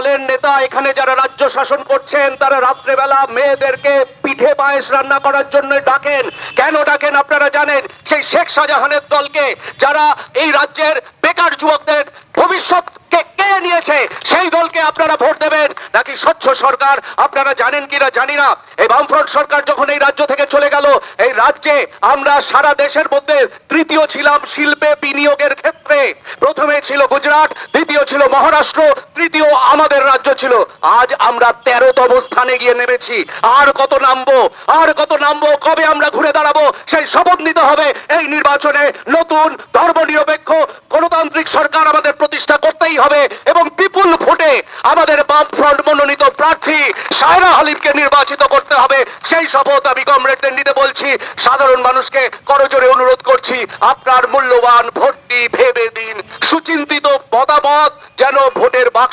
দলের নেতা এখানে যারা রাজ্য শাসন করছেন, তারা রাত্রেবেলা মেয়েদেরকে পিঠে পায়েস রান্না করার জন্য ডাকেন। কেন ডাকেন আপনারা জানেন? সেই শেখ শাহজাহানের দলকে যারা এই রাজ্যের বেকার যুবকদের ভবিষ্যৎকে নিয়েছে, সেই দলকে আপনারা ভোট দেবেন। নাকি স্বচ্ছ সরকার? আপনারা জানেন কিনা জানি না। এই বামফ্রন্ট সরকার যখন এই রাজ্য থেকে চলে গেল, এই রাজ্যে আমরা সারা দেশের মধ্যে তৃতীয় ছিলাম শিল্পে বিনিয়োগের ক্ষেত্রে। প্রথমে ছিল গুজরাট, দ্বিতীয় ছিল মহারাষ্ট্র, তৃতীয় আমাদের রাজ্য ছিল। আজ আমরা তেরোতম স্থানে গিয়ে নেমেছি। আর কত নামবো? আর কত নামবো? কবে আমরা ঘুরে দাঁড়াবো? সেই শপথ নিতে হবে এই নির্বাচনে। নতুন, ধর্মনিরপেক্ষ, গণতান্ত্রিক সরকার আমাদের প্রতিষ্ঠা করতেই হবে এবং বিপুল ভোটে আমাদের বাম ফ্রন্ট মনোনীত প্রার্থী সায়রা হালিমকে নির্বাচিত করতে হবে। সেই শপথ আমি কমরেডদের নিতে বলছি। সাধারণ মানুষকে করজোরে অনুরোধ করছি, আপনার মূল্যবান ভোটটি ভেবে দিন। সুচিন্তিত মতামত যেন ভোটের বাক্স